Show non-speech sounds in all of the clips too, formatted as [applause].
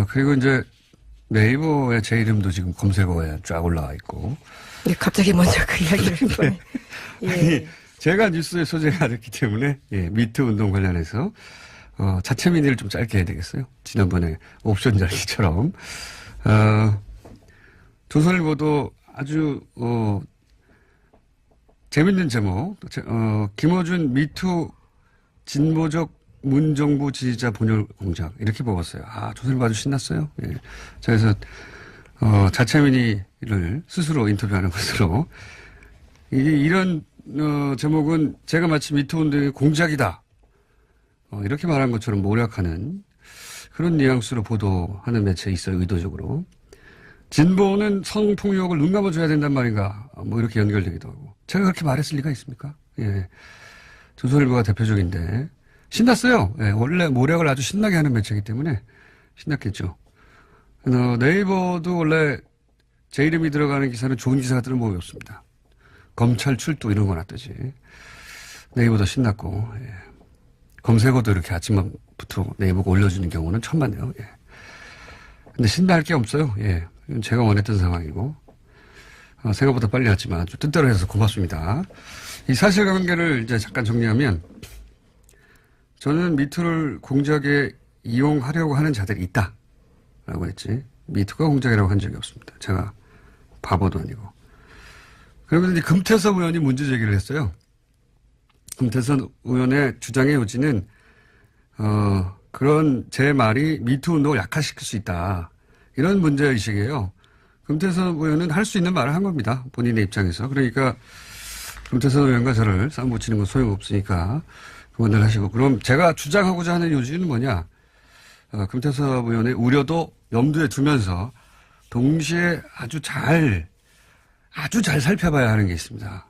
어, 그리고 이제 네이버에 제 이름도 지금 검색어에 쫙 올라와 있고. 네, 갑자기 먼저 그 [laughs] 이야기를 꺼내. [laughs] 예. 제가 뉴스에 소재가 됐기 때문에, 예, 미투 운동 관련해서, 어, 자체 민의를 좀 짧게 해야 되겠어요. 지난번에 옵션 자리처럼. 어, 조선일보도 아주, 어, 재밌는 제목, 어, 김어준 미투 진보적 문정부 지지자 분열 공작 이렇게 뽑았어요. 아 조선일보 아주 신났어요. 예. 자, 그래서 어, 자체민의를 스스로 인터뷰하는 [laughs] 것으로 이게 이런 어, 제목은 제가 마치 미투 운동의 공작이다. 어, 이렇게 말한 것처럼 모략하는 그런 뉘앙스로 보도하는 매체 있어요. 의도적으로. 진보는 성폭력을 눈 감아줘야 된단 말인가. 뭐 이렇게 연결되기도 하고. 제가 그렇게 말했을 리가 있습니까? 예. 조선일보가 대표적인데. 신났어요. 예, 원래 모략을 아주 신나게 하는 매체이기 때문에 신났겠죠. 어, 네이버도 원래 제 이름이 들어가는 기사는 좋은 기사들은 모이 없습니다. 검찰 출두 이런 거나 뜨지. 네이버도 신났고, 예. 검색어도 이렇게 아침부터 네이버가 올려주는 경우는 봤네요. 예. 근데 신날 게 없어요. 예. 제가 원했던 상황이고. 어, 생각보다 빨리 왔지만 좀 뜻대로 해서 고맙습니다. 이 사실관계를 이제 잠깐 정리하면 저는 미투를 공작에 이용하려고 하는 자들이 있다. 라고 했지. 미투가 공작이라고 한 적이 없습니다. 제가 바보도 아니고. 그러면 이제 금태섭 의원이 문제 제기를 했어요. 금태섭 의원의 주장의 요지는, 어, 그런 제 말이 미투 운동을 약화시킬 수 있다. 이런 문제의식이에요. 금태섭 의원은 할 수 있는 말을 한 겁니다. 본인의 입장에서. 그러니까 금태섭 의원과 저를 싸움 붙이는 건 소용없으니까 그만들 하시고. 그럼 제가 주장하고자 하는 요지는 뭐냐. 어, 금태섭 의원의 우려도 염두에 두면서 동시에 아주 잘, 아주 잘 살펴봐야 하는 게 있습니다.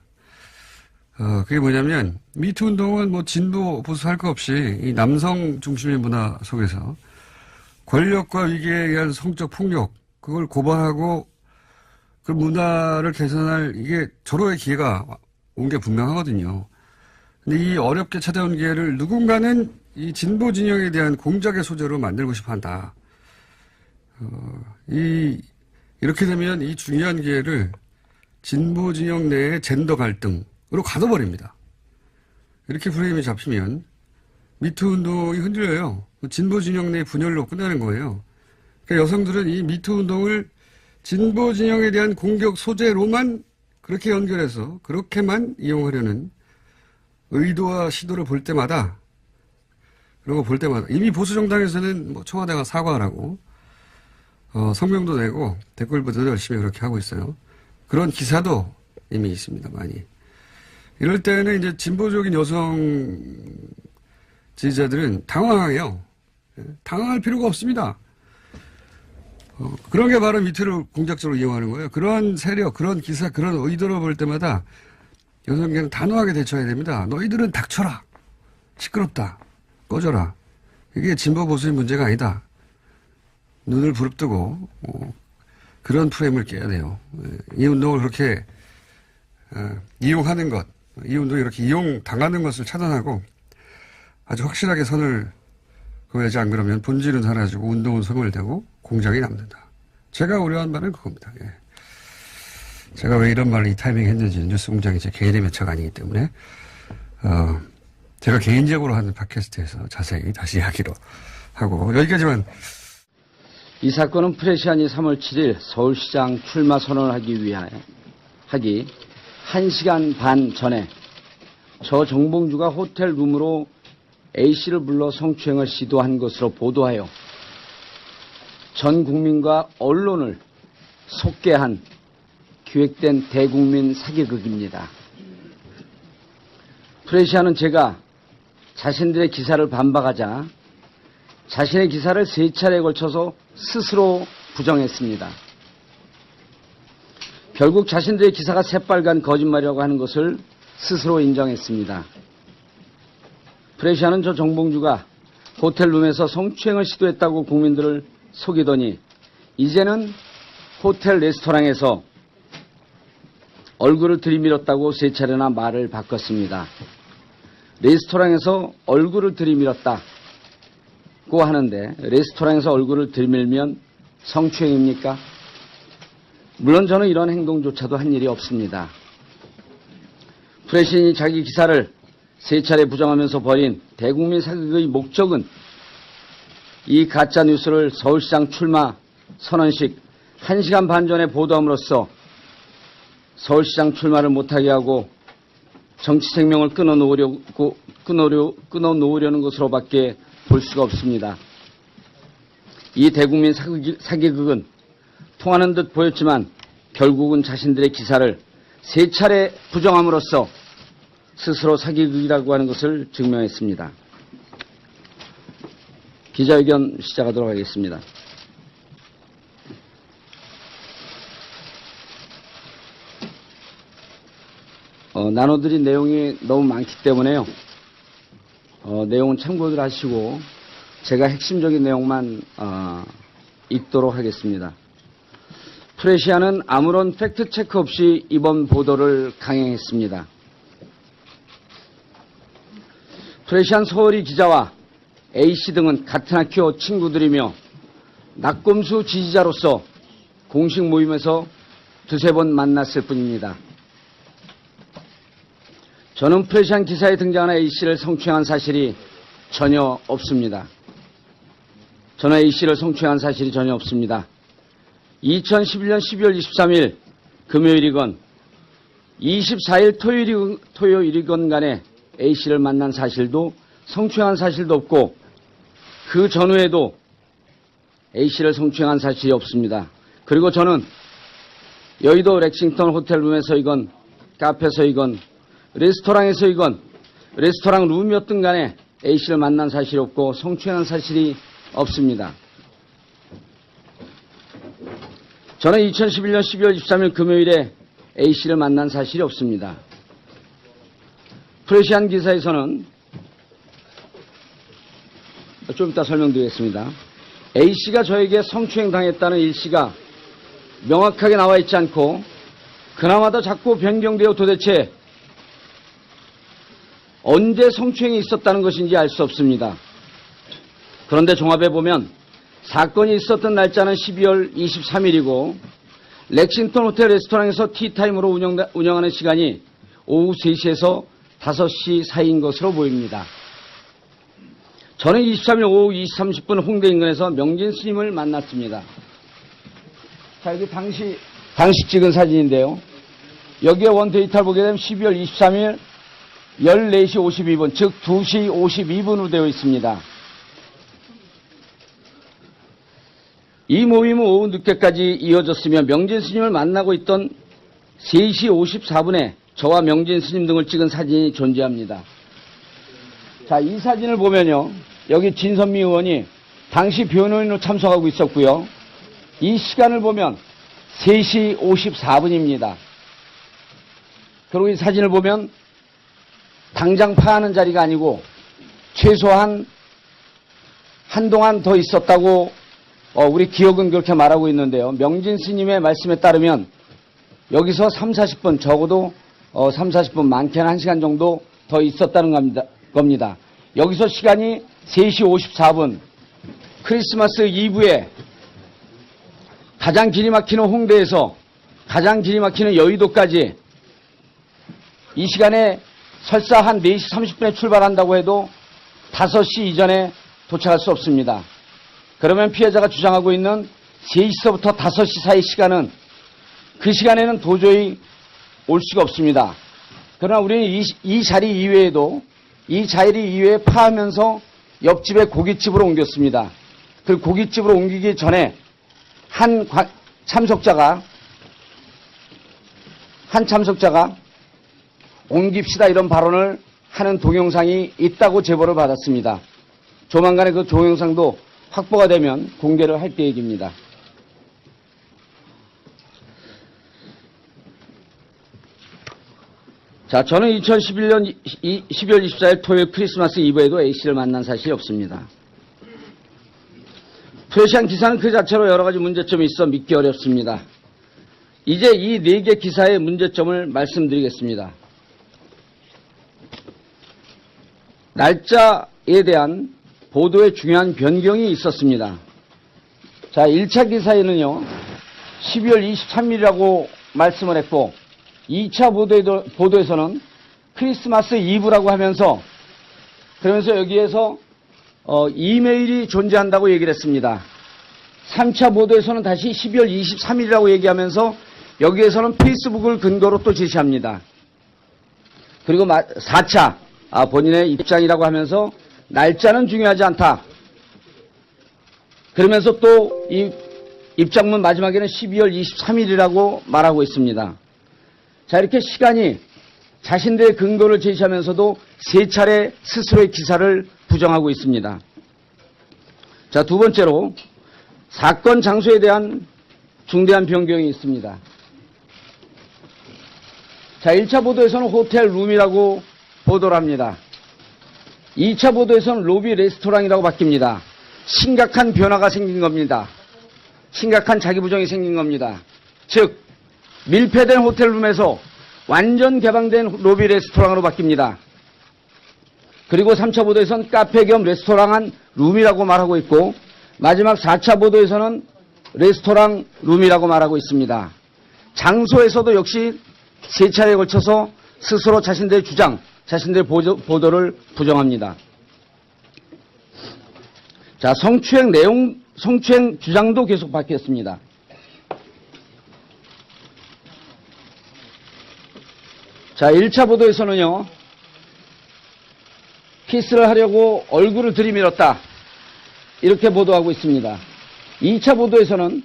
어, 그게 뭐냐면, 미투 운동은 뭐 진보 보수 할 거 없이 이 남성 중심의 문화 속에서 권력과 위기에 의한 성적 폭력, 그걸 고발하고 그 문화를 개선할 이게 절호의 기회가 온 게 분명하거든요. 근데 이 어렵게 찾아온 기회를 누군가는 이 진보 진영에 대한 공작의 소재로 만들고 싶어 한다. 어, 이, 이렇게 되면 이 중요한 기회를 진보 진영 내의 젠더 갈등으로 가둬버립니다. 이렇게 프레임이 잡히면 미투 운동이 흔들려요. 진보 진영 내 분열로 끝나는 거예요. 그러니까 여성들은 이 미투 운동을 진보 진영에 대한 공격 소재로만 그렇게 연결해서 그렇게만 이용하려는 의도와 시도를 볼 때마다 거볼 때마다 이미 보수 정당에서는 뭐 청와대가 사과하라고 어, 성명도 내고 댓글부터 열심히 그렇게 하고 있어요. 그런 기사도 이미 있습니다. 많이. 이럴 때는 이제 진보적인 여성 지지자들은 당황해요. 예, 당황할 필요가 없습니다. 어, 그런 게 바로 미투를 공작적으로 이용하는 거예요. 그런 세력, 그런 기사, 그런 의도를 볼 때마다 여성계는 단호하게 대처해야 됩니다. 너희들은 닥쳐라. 시끄럽다. 꺼져라. 이게 진보 보수의 문제가 아니다. 눈을 부릅뜨고 어, 그런 프레임을 깨야 돼요. 예, 이 운동을 그렇게 어, 이용하는 것, 이 운동이 이렇게 이용 당하는 것을 차단하고 아주 확실하게 선을 그어야지 안 그러면 본질은 사라지고 운동은 소멸되고 공작이 남는다. 제가 우려한 바는 그겁니다. 예. 제가 왜 이런 말을 이 타이밍에 했는지 뉴스 공장이 제 개인의 매체가 아니기 때문에 어, 제가 개인적으로 하는 팟캐스트에서 자세히 다시 이야기로 하고 여기까지만. 이 사건은 프레시안이 3월 7일 서울시장 출마 선언을 하기 위하여 하기 1시간 반 전에 저 정봉주가 호텔 룸으로 A씨를 불러 성추행을 시도한 것으로 보도하여 전 국민과 언론을 속개한 기획된 대국민 사기극입니다. 프레시아는 제가 자신들의 기사를 반박하자 자신의 기사를 세 차례에 걸쳐서 스스로 부정했습니다. 결국 자신들의 기사가 새빨간 거짓말이라고 하는 것을 스스로 인정했습니다. 프레시아는 저 정봉주가 호텔룸에서 성추행을 시도했다고 국민들을 속이더니 이제는 호텔 레스토랑에서 얼굴을 들이밀었다고 세 차례나 말을 바꿨습니다. 레스토랑에서 얼굴을 들이밀었다. 있고 하는데 레스토랑에서 얼굴을 들밀면 성추행입니까? 물론 저는 이런 행동조차도 한 일이 없습니다. 프레신이 자기 기사를 세 차례 부정하면서 벌인 대국민 사극의 목적은 이 가짜 뉴스를 서울시장 출마 선언식 1시간 반 전에 보도함으로써 서울시장 출마를 못하게 하고 정치 생명을 끊어놓으려고, 끊어려, 끊어놓으려는 것으로밖에 볼 수가 없습니다. 이 대국민 사기, 사기극은 통하는 듯 보였지만 결국은 자신들의 기사를 세 차례 부정함으로써 스스로 사기극이라고 하는 것을 증명했습니다. 기자회견 시작하도록 하겠습니다. 어, 나눠드린 내용이 너무 많기 때문에요. 어, 내용은 참고들 하시고 제가 핵심적인 내용만 어, 읽도록 하겠습니다. 프레시아는 아무런 팩트 체크 없이 이번 보도를 강행했습니다. 프레시안 서울이 기자와 A씨 등은 같은 학교 친구들이며 낙검수 지지자로서 공식 모임에서 두세 번 만났을 뿐입니다. 저는 프레시안 기사에 등장하는 A씨를 성추행한 사실이 전혀 없습니다. 저는 A씨를 성추행한 사실이 전혀 없습니다. 2011년 12월 23일 금요일이건 24일 토요일이, 토요일이건 간에 A씨를 만난 사실도 성추행한 사실도 없고 그 전후에도 A씨를 성추행한 사실이 없습니다. 그리고 저는 여의도 렉싱턴 호텔룸에서 이건 카페에서 이건 레스토랑에서 이건 레스토랑 룸이었든 간에 A씨를 만난 사실이 없고 성추행한 사실이 없습니다. 저는 2011년 12월 23일 금요일에 A씨를 만난 사실이 없습니다. 프레시안 기사에서는 좀 이따 설명드리겠습니다. A씨가 저에게 성추행 당했다는 일시가 명확하게 나와 있지 않고 그나마도 자꾸 변경되어 도대체 언제 성추행이 있었다는 것인지 알 수 없습니다. 그런데 종합해 보면 사건이 있었던 날짜는 12월 23일이고 렉싱턴 호텔 레스토랑에서 티타임으로 운영, 운영하는 시간이 오후 3시에서 5시 사이인 것으로 보입니다. 저는 23일 오후 2시 30분 홍대 인근에서 명진 스님을 만났습니다. 자, 여기 당시, 당시 찍은 사진인데요. 여기에 원 데이터를 보게 되면 12월 23일 14시 52분, 즉 2시 52분으로 되어 있습니다. 이 모임은 오후 늦게까지 이어졌으며 명진 스님을 만나고 있던 3시 54분에 저와 명진 스님 등을 찍은 사진이 존재합니다. 자, 이 사진을 보면요. 여기 진선미 의원이 당시 변호인으로 참석하고 있었고요. 이 시간을 보면 3시 54분입니다. 그리고 이 사진을 보면 당장 파하는 자리가 아니고 최소한 한동안 더 있었다고 어, 우리 기억은 그렇게 말하고 있는데요. 명진 스님의 말씀에 따르면 여기서 3, 40분 적어도 어, 3, 40분 많게는 1시간 정도 더 있었다는 겁니다. 겁니다. 여기서 시간이 3시 54분 크리스마스 이브에 가장 길이 막히는 홍대에서 가장 길이 막히는 여의도까지 이 시간에 설사 한 4시 30분에 출발한다고 해도 5시 이전에 도착할 수 없습니다. 그러면 피해자가 주장하고 있는 3시서부터 5시 사이 시간은 그 시간에는 도저히 올 수가 없습니다. 그러나 우리는 이, 이 자리 이외에도 이 자리 이외에 파하면서 옆집의 고깃집으로 옮겼습니다. 그 고깃집으로 옮기기 전에 한 관- 참석자가 한 참석자가 옮깁시다 이런 발언을 하는 동영상이 있다고 제보를 받았습니다. 조만간에 그 동영상도 확보가 되면 공개를 할 계획입니다. 자, 저는 2011년 12월 24일 토요일 크리스마스 이브에도 A씨를 만난 사실이 없습니다. 프레시안 기사는 그 자체로 여러 가지 문제점이 있어 믿기 어렵습니다. 이제 이 네 개 기사의 문제점을 말씀드리겠습니다. 날짜에 대한 보도에 중요한 변경이 있었습니다. 자, 1차 기사에는요, 12월 23일이라고 말씀을 했고, 2차 보도에도, 보도에서는 크리스마스 이브라고 하면서, 그러면서 여기에서, 어, 이메일이 존재한다고 얘기를 했습니다. 3차 보도에서는 다시 12월 23일이라고 얘기하면서, 여기에서는 페이스북을 근거로 또 제시합니다. 그리고 4차, 아, 본인의 입장이라고 하면서, 날짜는 중요하지 않다. 그러면서 또 이 입장문 마지막에는 12월 23일이라고 말하고 있습니다. 자, 이렇게 시간이 자신들의 근거를 제시하면서도 세 차례 스스로의 기사를 부정하고 있습니다. 자, 두 번째로 사건 장소에 대한 중대한 변경이 있습니다. 자, 1차 보도에서는 호텔 룸이라고 보도를 합니다. 2차 보도에서는 로비 레스토랑이라고 바뀝니다. 심각한 변화가 생긴 겁니다. 심각한 자기 부정이 생긴 겁니다. 즉 밀폐된 호텔룸에서 완전 개방된 로비 레스토랑으로 바뀝니다. 그리고 3차 보도에서는 카페 겸 레스토랑 한 룸이라고 말하고 있고 마지막 4차 보도에서는 레스토랑 룸이라고 말하고 있습니다. 장소에서도 역시 세 차례에 걸쳐서 스스로 자신들의 주장, 자신들의 보도, 보도 를 부정합니다. 자, 성추행 내용, 성추행 주장도 계속 바뀌었습니다. 자, 1차 보도에서는요, 키스를 하려고 얼굴을 들이밀었다. 이렇게 보도하고 있습니다. 2차 보도에서는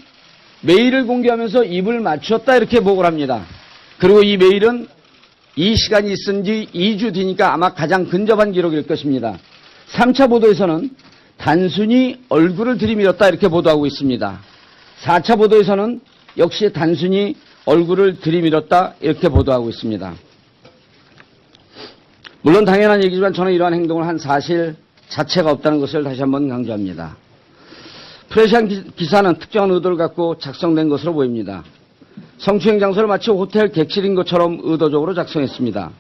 메일을 공개하면서 입을 맞췄다. 이렇게 보고를 합니다. 그리고 이 메일은 이 시간이 있은 지 2주 뒤니까 아마 가장 근접한 기록일 것입니다. 3차 보도에서는 단순히 얼굴을 들이밀었다 이렇게 보도하고 있습니다. 4차 보도에서는 역시 단순히 얼굴을 들이밀었다 이렇게 보도하고 있습니다. 물론 당연한 얘기지만 저는 이러한 행동을 한 사실 자체가 없다는 것을 다시 한번 강조합니다. 프레시안 기- 기사는 특정한 의도를 갖고 작성된 것으로 보입니다. 성추행 장소를 마치 호텔 객실인 것처럼 의도적으로 작성했습니다.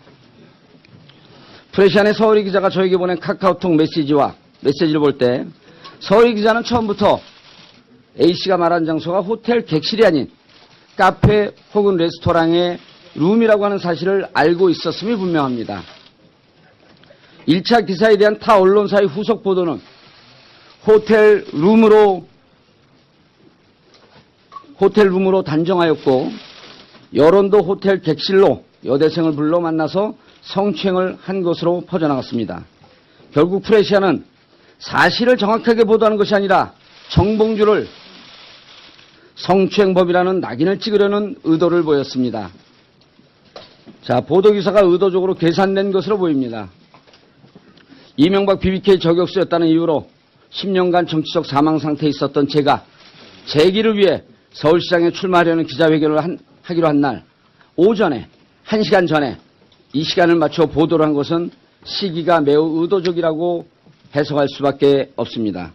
프레시안의 서울이 기자가 저에게 보낸 카카오톡 메시지와 메시지를 볼 때 서울이 기자는 처음부터 A씨가 말한 장소가 호텔 객실이 아닌 카페 혹은 레스토랑의 룸이라고 하는 사실을 알고 있었음이 분명합니다. 1차 기사에 대한 타 언론사의 후속 보도는 호텔 룸으로 호텔 룸으로 단정하였고 여론도 호텔 객실로 여대생을 불러 만나서 성추행을 한 것으로 퍼져나갔습니다. 결국 프레시아는 사실을 정확하게 보도하는 것이 아니라 정봉주를 성추행범이라는 낙인을 찍으려는 의도를 보였습니다. 자, 보도기사가 의도적으로 계산된 것으로 보입니다. 이명박 BBK 저격수였다는 이유로 10년간 정치적 사망 상태에 있었던 제가 재기를 위해 서울시장에 출마하려는 기자회견을 한- 하기로 한 날 오전에 1시간 전에 이 시간을 맞춰 보도를 한 것은 시기가 매우 의도적이라고 해석할 수밖에 없습니다.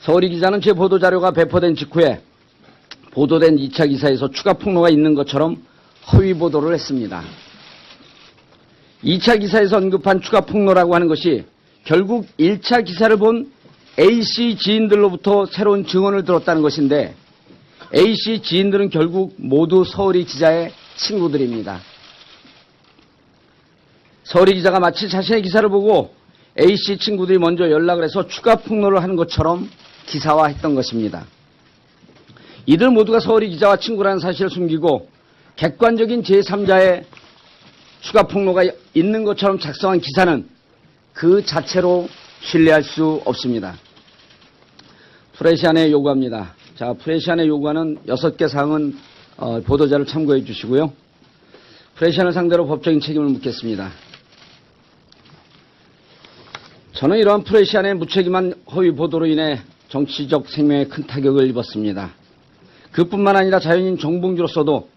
서울이 기자는 제 보도자료가 배포된 직후에 보도된 2차 기사에서 추가 폭로가 있는 것처럼 허위 보도를 했습니다. 2차 기사에서 언급한 추가 폭로라고 하는 것이 결국 1차 기사를 본 A씨 지인들로부터 새로운 증언을 들었다는 것인데 A씨 지인들은 결국 모두 서울이 기자의 친구들입니다. 서울이 기자가 마치 자신의 기사를 보고 A씨 친구들이 먼저 연락을 해서 추가 폭로를 하는 것처럼 기사화했던 것입니다. 이들 모두가 서울이 기자와 친구라는 사실을 숨기고 객관적인 제3자의 추가 폭로가 있는 것처럼 작성한 기사는 그 자체로 신뢰할 수 없습니다. 프레시안에 요구합니다. 자, 프레시안에 요구하는 6개 사항은 어, 보도자를 참고해 주시고요. 프레시안을 상대로 법적인 책임을 묻겠습니다. 저는 이러한 프레시안의 무책임한 허위 보도로 인해 정치적 생명에 큰 타격을 입었습니다. 그뿐만 아니라 자연인 정봉주로서도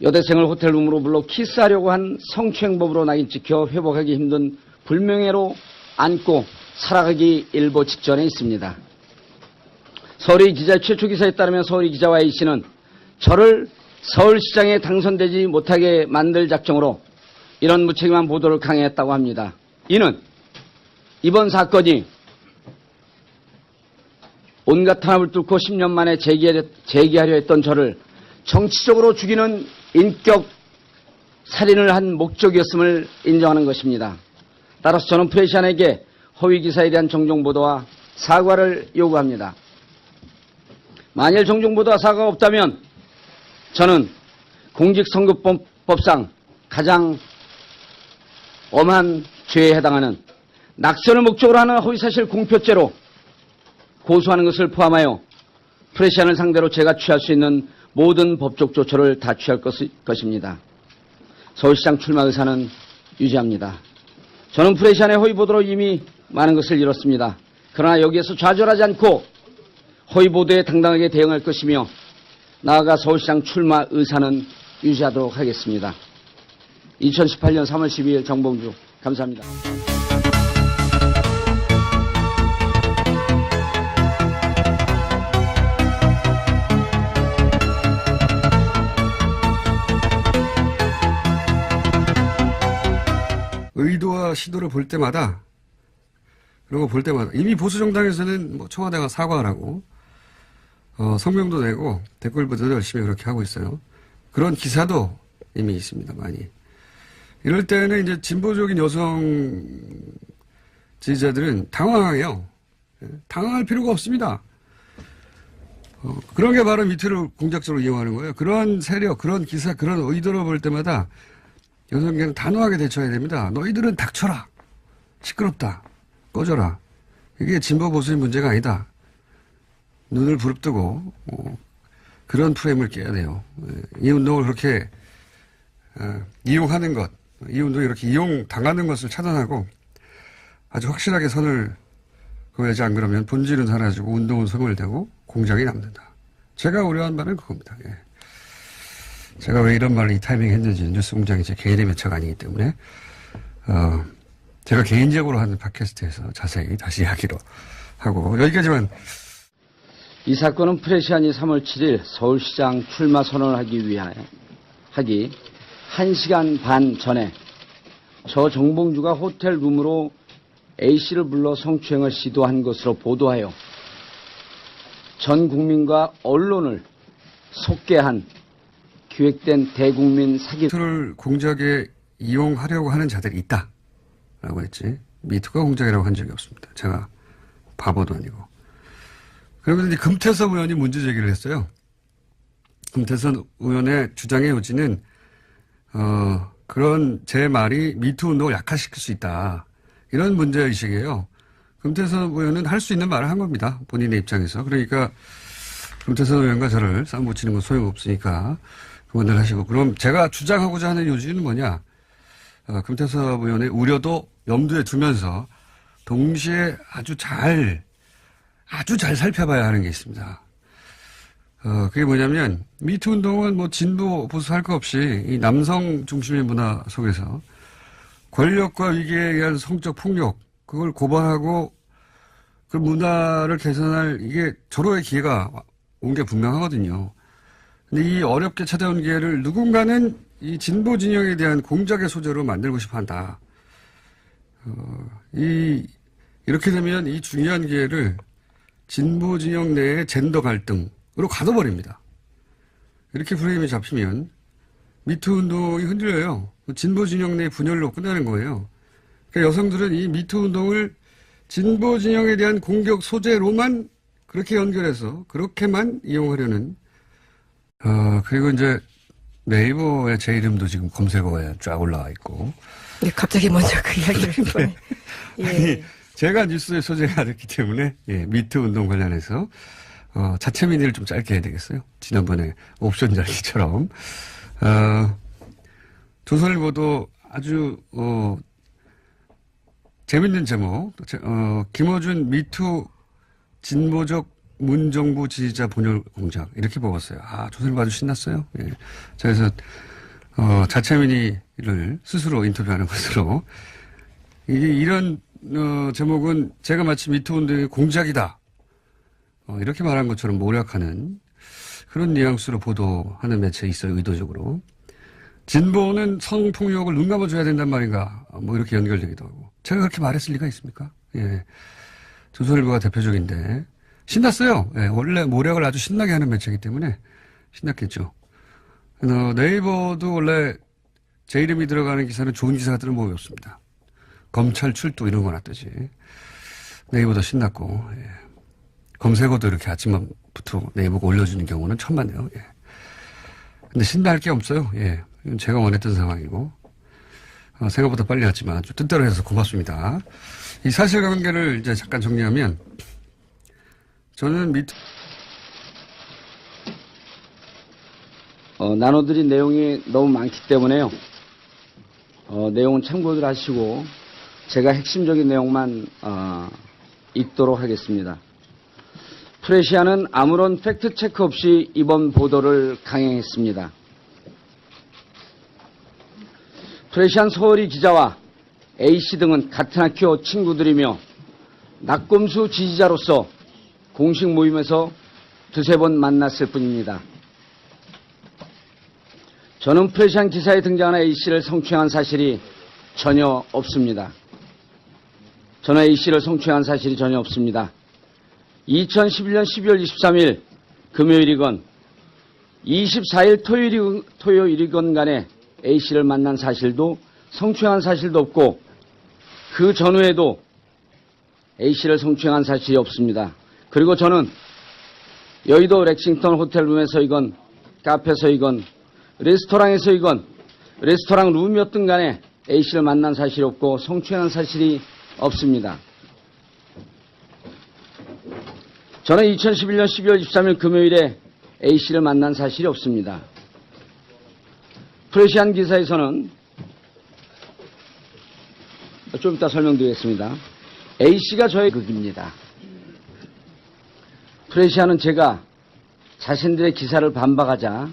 여대생을 호텔룸으로 불러 키스하려고 한 성추행범으로 낙인 찍혀 회복하기 힘든 불명예로 안고 살아가기 일보 직전에 있습니다. 서울의 기자 최초 기사에 따르면 서울의 기자와 A씨는 저를 서울시장에 당선되지 못하게 만들 작정으로 이런 무책임한 보도를 강행했다고 합니다. 이는 이번 사건이 온갖 탄압을 뚫고 10년 만에 재기하려 했던 저를 정치적으로 죽이는 인격 살인을 한 목적이었음을 인정하는 것입니다. 따라서 저는 프레시안에게 허위 기사에 대한 정정 보도와 사과를 요구합니다. 만일 정정 보도와 사과가 없다면 저는 공직선거법상 가장 엄한 죄에 해당하는 낙선을 목적으로 하는 허위사실 공표죄로 고소하는 것을 포함하여 프레시안을 상대로 제가 취할 수 있는 모든 법적 조처를 다 취할 것입니다. 서울시장 출마 의사는 유지합니다. 저는 프레시안의 허위 보도로 이미 많은 것을 잃었습니다. 그러나 여기에서 좌절하지 않고 허위 보도에 당당하게 대응할 것이며 나아가 서울시장 출마 의사는 유지하도록 하겠습니다. 2018년 3월 12일 정봉주 감사합니다. 의도와 시도를 볼 때마다 그런 거 볼 때마다 이미 보수 정당에서는 뭐 청와대가 사과하라고 어, 성명도 내고 댓글부도 열심히 그렇게 하고 있어요. 그런 기사도 이미 있습니다. 많이. 이럴 때는 이제 진보적인 여성 지지자들은 당황해요. 예, 당황할 필요가 없습니다. 어, 그런 게 바로 미투를 공작적으로 이용하는 거예요. 그런 세력, 그런 기사, 그런 의도를 볼 때마다 여성계는 단호하게 대처해야 됩니다. 너희들은 닥쳐라. 시끄럽다. 꺼져라. 이게 진보 보수의 문제가 아니다. 눈을 부릅뜨고 어, 그런 프레임을 깨야 돼요. 예, 이 운동을 그렇게 어, 이용하는 것, 이 운동이 이렇게 이용 당하는 것을 차단하고 아주 확실하게 선을 그어야지 안 그러면 본질은 사라지고 운동은 소멸되고 공작이 남는다. 제가 우려한 바는 그겁니다. 예. 제가 왜 이런 말을 이 타이밍에 했는지 뉴스 공장이 제 개인의 매체가 아니기 때문에 어, 제가 개인적으로 하는 팟캐스트에서 자세히 다시 이야기로 하고 여기까지만 이 사건은 프레시안이 3월 7일 서울시장 출마 선언을 하기 위하여 하기 1시간 반 전에 저 정봉주가 호텔 룸으로 A씨를 불러 성추행을 시도한 것으로 보도하여 전 국민과 언론을 속개한 기획된 대국민 사기 미투를 공작에 이용하려고 하는 자들이 있다. 라고 했지. 미투가 공작이라고 한 적이 없습니다. 제가 바보도 아니고. 그러면서 이제 금태섭 의원이 문제 제기를 했어요. 금태섭 의원의 주장의 요지는, 어, 그런 제 말이 미투 운동을 약화시킬 수 있다. 이런 문제의식이에요. 금태섭 의원은 할 수 있는 말을 한 겁니다. 본인의 입장에서. 그러니까 금태섭 의원과 저를 싸움 붙이는 건 소용없으니까 그만들 하시고. 그럼 제가 주장하고자 하는 요지는 뭐냐? 어, 금태섭 의원의 우려도 염두에 두면서 동시에 아주 잘, 아주 잘 살펴봐야 하는 게 있습니다. 어, 그게 뭐냐면, 미투 운동은 뭐 진보, 보수 할 거 없이 이 남성 중심의 문화 속에서 권력과 위기에 의한 성적 폭력, 그걸 고발하고 그 문화를 개선할 이게 절호의 기회가 온 게 분명하거든요. 근데 이 어렵게 찾아온 기회를 누군가는 이 진보 진영에 대한 공작의 소재로 만들고 싶어 한다. 어, 이, 이렇게 되면 이 중요한 기회를 진보 진영 내의 젠더 갈등으로 가둬버립니다. 이렇게 프레임이 잡히면 미투 운동이 흔들려요. 진보 진영 내 분열로 끝나는 거예요. 그러니까 여성들은 이 미투 운동을 진보 진영에 대한 공격 소재로만 그렇게 연결해서 그렇게만 이용하려는 어 그리고 이제 네이버에 제 이름도 지금 검색어에 쫙 올라와 있고 네, 갑자기 먼저 그 [laughs] 이야기를 할 뻔해. 예. 제가 뉴스에 소재가 됐기 때문에 예, 미투 운동 관련해서 어, 자체 민의를 좀 짧게 해야 되겠어요. 지난번에 옵션 자리처럼 어, 조선일보도 아주 어, 재밌는 제목 어, 김어준 미투 진보적 문정부 지지자 분열 공작 이렇게 뽑았어요. 아 조선일보 아주 신났어요. 예. 자, 그래서 어, 자체 민의를 스스로 인터뷰하는 [laughs] 것으로 이게 이런 어, 제목은 제가 마치 미투 운동의 공작이다. 어, 이렇게 말한 것처럼 모략하는 그런 뉘앙스로 보도하는 매체 있어요, 의도적으로. 진보는 성폭력을 눈 감아줘야 된단 말인가. 뭐 이렇게 연결되기도 하고. 제가 그렇게 말했을 리가 있습니까? 예. 조선일보가 대표적인데. 신났어요. 예, 원래 모략을 아주 신나게 하는 매체이기 때문에 신났겠죠. 어, 네이버도 원래 제 이름이 들어가는 기사는 좋은 기사들은 모이 없습니다. 검찰 출두 이런 거나 뜨지. 네이버도 신났고, 예. 검색어도 이렇게 아침부터 네이버가 올려주는 경우는 처음 봤네요. 예. 근데 신날 게 없어요. 예. 제가 원했던 상황이고. 어, 생각보다 빨리 왔지만 뜻대로 해서 고맙습니다. 이 사실관계를 이제 잠깐 정리하면 저는 미투 어, 나눠드린 내용이 너무 많기 때문에요. 어, 내용은 참고들 하시고 제가 핵심적인 내용만 어, 읽도록 하겠습니다. 프레시아는 아무런 팩트 체크 없이 이번 보도를 강행했습니다. 프레시안 서울이 기자와 A씨 등은 같은 학교 친구들이며 낙검수 지지자로서 공식 모임에서 두세 번 만났을 뿐입니다. 저는 프레시안 기사에 등장하는 A씨를 성추행한 사실이 전혀 없습니다. 저는 A씨를 성추행한 사실이 전혀 없습니다. 2011년 12월 23일 금요일이건 24일 토요일이, 토요일이건 간에 A씨를 만난 사실도 성추행한 사실도 없고 그 전후에도 A씨를 성추행한 사실이 없습니다. 그리고 저는 여의도 렉싱턴 호텔룸에서 이건 카페에서 이건 레스토랑에서 이건 레스토랑 룸이었든 간에 A씨를 만난 사실이 없고 성추행한 사실이 없습니다. 저는 2011년 12월 23일 금요일에 A씨를 만난 사실이 없습니다. 프레시안 기사에서는 좀 이따 설명드리겠습니다. A씨가 저의 극입니다. 프레시아는 제가 자신들의 기사를 반박하자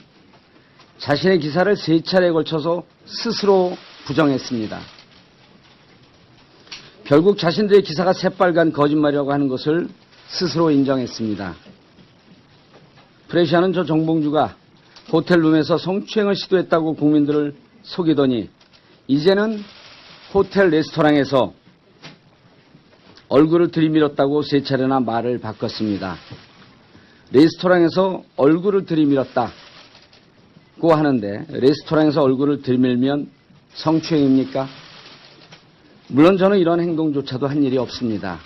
자신의 기사를 세 차례에 걸쳐서 스스로 부정했습니다. 결국 자신들의 기사가 새빨간 거짓말이라고 하는 것을 스스로 인정했습니다. 프레시아는 저 정봉주가 호텔룸에서 성추행을 시도했다고 국민들을 속이더니 이제는 호텔 레스토랑에서 얼굴을 들이밀었다고 세 차례나 말을 바꿨습니다. 레스토랑에서 얼굴을 들이밀었다고 하는데 레스토랑에서 얼굴을 들이밀면 성추행입니까? 물론 저는 이런 행동조차도 한 일이 없습니다.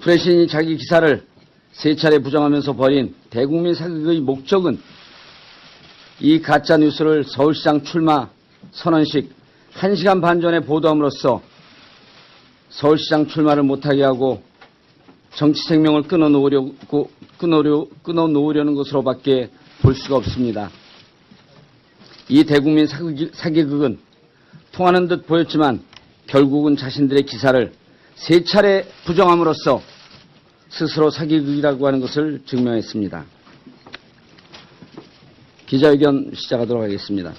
프레신이 자기 기사를 세 차례 부정하면서 벌인 대국민 사극의 목적은 이 가짜 뉴스를 서울시장 출마 선언식 1시간 반 전에 보도함으로써 서울시장 출마를 못하게 하고 정치 생명을 끊어놓으려고, 끊어려, 끊어놓으려는 것으로밖에 볼 수가 없습니다. 이 대국민 사기, 사기극은 통하는 듯 보였지만 결국은 자신들의 기사를 세 차례 부정함으로써 스스로 사기극이라고 하는 것을 증명했습니다. 기자회견 시작하도록 하겠습니다.